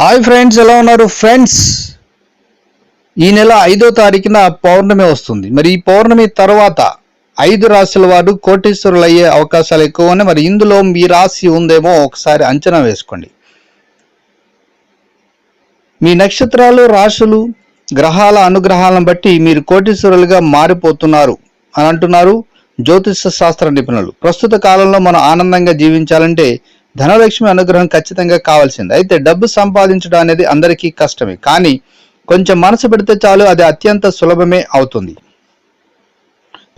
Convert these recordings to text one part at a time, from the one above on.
Hi friends ఎలా ఉన్నారు? Friends ఈ నెల ఐదో తారీఖున పౌర్ణమి వస్తుంది. మరి ఈ పౌర్ణమి తర్వాత ఐదు రాశుల వారు కోటీశ్వరులు అయ్యే అవకాశాలు ఎక్కువ ఉన్నాయి. మరి ఇందులో మీ రాశి ఉందేమో ఒకసారి అంచనా వేసుకోండి. మీ నక్షత్రాలు రాశులు గ్రహాల అనుగ్రహాలను బట్టి మీరు కోటీశ్వరులుగా మారిపోతున్నారు అని అంటున్నారు జ్యోతిష శాస్త్ర నిపుణులు. ప్రస్తుత కాలంలో మనం ఆనందంగా జీవించాలంటే ధనలక్ష్మి అనుగ్రహం ఖచ్చితంగా కావాల్సింది. అయితే డబ్బు సంపాదించడం అనేది అందరికీ కష్టమే. కానీ కొంచెం మనసు పెడితే చాలు అది అత్యంత సులభమే అవుతుంది.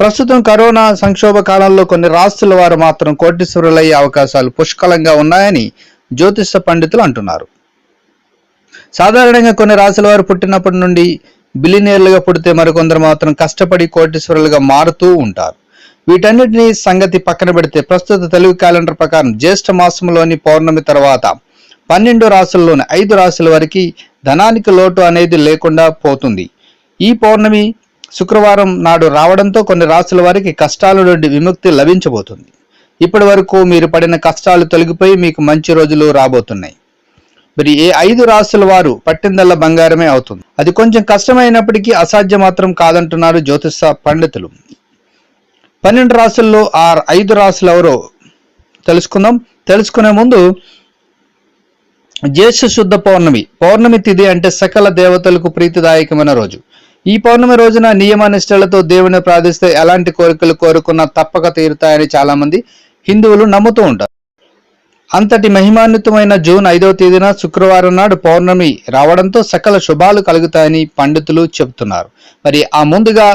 ప్రస్తుతం కరోనా సంక్షోభ కాలంలో కొన్ని రాష్ట్రాల వారు మాత్రం కోటీశ్వరులయ్యే అవకాశాలు పుష్కలంగా ఉన్నాయని జ్యోతిష పండితులు అంటున్నారు. సాధారణంగా కొన్ని రాశుల వారు పుట్టినప్పటి నుండి బిలినియర్లుగా పుడితే మరికొందరు మాత్రం కష్టపడి కోటీశ్వరులుగా మారుతూ ఉంటారు. వీటన్నిటిని సంగతి పక్కన పెడితే ప్రస్తుత తెలుగు క్యాలెండర్ ప్రకారం జ్యేష్ఠ మాసంలోని పౌర్ణమి తర్వాత పన్నెండు రాశుల్లోని ఐదు రాశుల వరకు ధనానికి లోటు అనేది లేకుండా పోతుంది. ఈ పౌర్ణమి శుక్రవారం నాడు రావడంతో కొన్ని రాశుల వారికి కష్టాల నుండి విముక్తి లభించబోతుంది. ఇప్పటి వరకు మీరు పడిన కష్టాలు తొలగిపోయి మీకు మంచి రోజులు రాబోతున్నాయి. మరి ఏ ఐదు రాశుల వారు పట్టిందల్ల బంగారమే అవుతుంది. అది కొంచెం కష్టమైనప్పటికీ అసాధ్యం మాత్రం కాదంటున్నారు జ్యోతిష పండితులు. పన్నెండు రాసుల్లో ఆ ఐదు రాశులు ఎవరో తెలుసుకుందాం. తెలుసుకునే ముందు జ్యేష్ఠ శుద్ధ పౌర్ణమి. పౌర్ణమి తిథి అంటే సకల దేవతలకు ప్రీతిదాయకమైన రోజు. ఈ పౌర్ణమి రోజున నియమ నిష్టలతో దేవుని ప్రార్థిస్తే ఎలాంటి కోరికలు కోరుకున్నా తప్పక తీరుతాయని చాలా మంది హిందువులు నమ్ముతూ ఉంటారు. అంతటి మహిమాన్వితమైన జూన్ ఐదవ తేదీన శుక్రవారం నాడు పౌర్ణమి రావడంతో సకల శుభాలు కలుగుతాయని పండితులు చెబుతున్నారు. మరి ఆ ముందుగా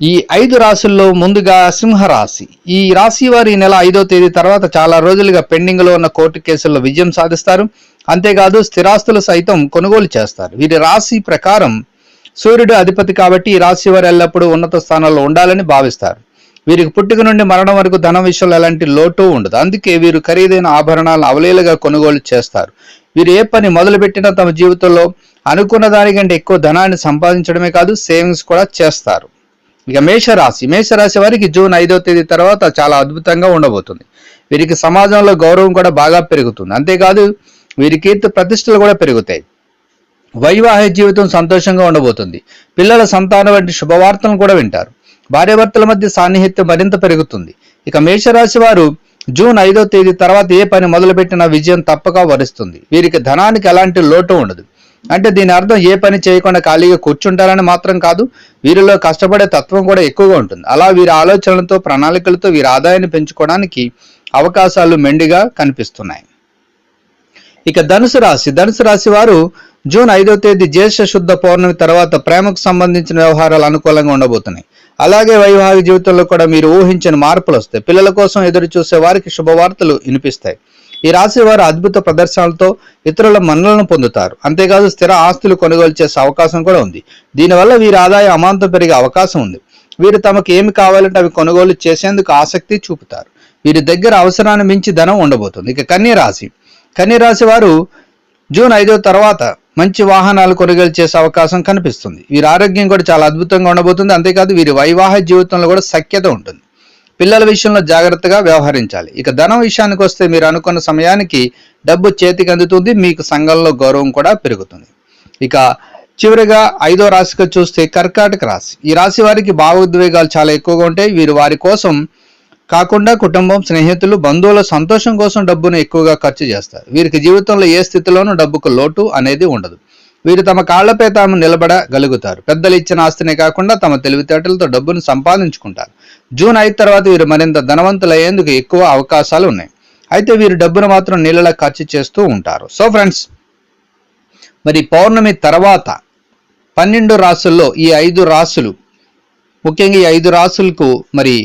ఈ ఐదు రాశుల్లో ముందుగా సింహరాశి. ఈ రాశి వారి ఈ నెల ఐదో తేదీ తర్వాత చాలా రోజులుగా పెండింగ్లో ఉన్న కోర్టు కేసుల్లో విజయం సాధిస్తారు. అంతేకాదు స్థిరాస్తులు సైతం కొనుగోలు చేస్తారు. వీరి రాశి ప్రకారం సూర్యుడు అధిపతి కాబట్టి ఈ రాశి వారు ఎల్లప్పుడూ ఉన్నత స్థానాల్లో ఉండాలని భావిస్తారు. వీరికి పుట్టుక నుండి మరణం వరకు ధనం విషయంలో ఎలాంటి లోటు ఉండదు. అందుకే వీరు ఖరీదైన ఆభరణాలను అవలీలగా కొనుగోలు చేస్తారు. వీరు ఏ పని మొదలుపెట్టినా తమ జీవితంలో అనుకున్న దానికంటే ఎక్కువ ధనాన్ని సంపాదించడమే కాదు సేవింగ్స్ కూడా చేస్తారు. ఇక మేషరాశి. మేషరాశి వారికి జూన్ ఐదో తేదీ తర్వాత చాలా అద్భుతంగా ఉండబోతుంది. వీరికి సమాజంలో గౌరవం కూడా బాగా పెరుగుతుంది. అంతేకాదు వీరి కీర్తి ప్రతిష్టలు కూడా పెరుగుతాయి. వైవాహిక జీవితం సంతోషంగా ఉండబోతుంది. పిల్లల సంతానం వంటి శుభవార్తలను కూడా వింటారు. భార్యాభర్తల మధ్య సాన్నిహిత్యం మరింత పెరుగుతుంది. ఇక మేషరాశి వారు జూన్ ఐదో తేదీ తర్వాత ఏ పని మొదలుపెట్టినా విజయం తప్పక వరిస్తుంది. వీరికి ధనానికి ఎలాంటి లోటు ఉండదు. అంటే దీని అర్థం ఏ పని చేయకుండా ఖాళీగా కూర్చుంటారని మాత్రం కాదు. వీరిలో కష్టపడే తత్వం కూడా ఎక్కువగా ఉంటుంది. అలా వీరి ఆలోచనలతో ప్రణాళికలతో వీరి ఆదాయాన్ని పెంచుకోవడానికి అవకాశాలు మెండిగా కనిపిస్తున్నాయి. ఇక ధనుసు రాశి. ధనుసు రాశి వారు జూన్ ఐదో తేదీ జ్యేష్ఠ శుద్ధ పౌర్ణమి తర్వాత ప్రేమకు సంబంధించిన వ్యవహారాలు అనుకూలంగా ఉండబోతున్నాయి. అలాగే వైవాహిక జీవితంలో కూడా మీరు ఊహించిన మార్పులు వస్తాయి. పిల్లల కోసం ఎదురు చూసే వారికి శుభవార్తలు వినిపిస్తాయి. ఈ రాశి వారు అద్భుత ప్రదర్శనలతో ఇతరుల మన్నలను పొందుతారు. అంతేకాదు స్థిర ఆస్తులు కొనుగోలు చేసే అవకాశం కూడా ఉంది. దీనివల్ల వీరి ఆదాయం అమాంతం పెరిగే అవకాశం ఉంది. వీరు తమకు ఏమి కావాలంటే అవి కొనుగోలు చేసేందుకు ఆసక్తి చూపుతారు. వీరి దగ్గర అవసరాన్ని మించి ధనం ఉండబోతుంది. ఇక కన్యరాశి కన్యరాశి వారు జూన్ ఐదో తర్వాత మంచి వాహనాలు కొనుగోలు చేసే అవకాశం కనిపిస్తుంది. వీరి ఆరోగ్యం కూడా చాలా అద్భుతంగా ఉండబోతుంది. అంతేకాదు వీరి వైవాహిక జీవితంలో కూడా సఖ్యత ఉంటుంది. పిల్లల విషయంలో జాగ్రత్తగా వ్యవహరించాలి. ఇక ధనం విషయానికి వస్తే మీరు అనుకున్న సమయానికి డబ్బు చేతికి అందుతుంది. మీకు సంఘంలో గౌరవం కూడా పెరుగుతుంది. ఇక చివరిగా ఐదో రాశిగా చూస్తే కర్కాటక రాశి. ఈ రాశి వారికి భావోద్వేగాలు చాలా ఎక్కువగా ఉంటాయి. వీరు వారి కోసం కాకుండా కుటుంబం స్నేహితులు బంధువుల సంతోషం కోసం డబ్బును ఎక్కువగా ఖర్చు చేస్తారు. వీరికి జీవితంలో ఏ స్థితిలోనూ డబ్బుకు లోటు అనేది ఉండదు. వీరు తమ కాళ్ళపై తాము నిలబడగలుగుతారు. పెద్దలు ఇచ్చిన ఆస్తినే కాకుండా తమ తెలివితేటలతో డబ్బును సంపాదించుకుంటారు. జూన్ ఐదు తర్వాత వీరు మరింత ధనవంతులయ్యేందుకు ఎక్కువ అవకాశాలు ఉన్నాయి. అయితే వీరు డబ్బును మాత్రం నీళ్ళలా ఖర్చు చేస్తూ ఉంటారు. సో ఫ్రెండ్స్ మరి పౌర్ణమి తర్వాత పన్నెండు రాసుల్లో ఈ ఐదు రాసులు ముఖ్యంగా ఈ ఐదు రాసులకు మరి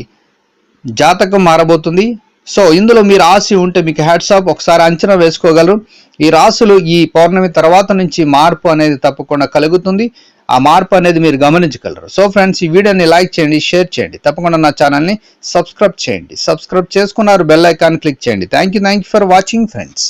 జాతకం మారబోతుంది. సో ఇందులో మీ రాశి ఉంటే మీకు హ్యాట్సాప్ ఒకసారి అంచనా వేసుకోగలరు. ఈ రాశులు ఈ పౌర్ణమి తర్వాత నుంచి మార్పు అనేది తప్పకుండా కలుగుతుంది. ఆ మార్పు అనేది మీరు గమనించగలరు. సో ఫ్రెండ్స్ ఈ వీడియోని లైక్ చేయండి షేర్ చేయండి. తప్పకుండా నా ఛానల్ని సబ్స్క్రైబ్ చేయండి. సబ్స్క్రైబ్ చేసుకున్నారు బెల్ ఐకాన్ క్లిక్ చేయండి. Thank you thank you for watching friends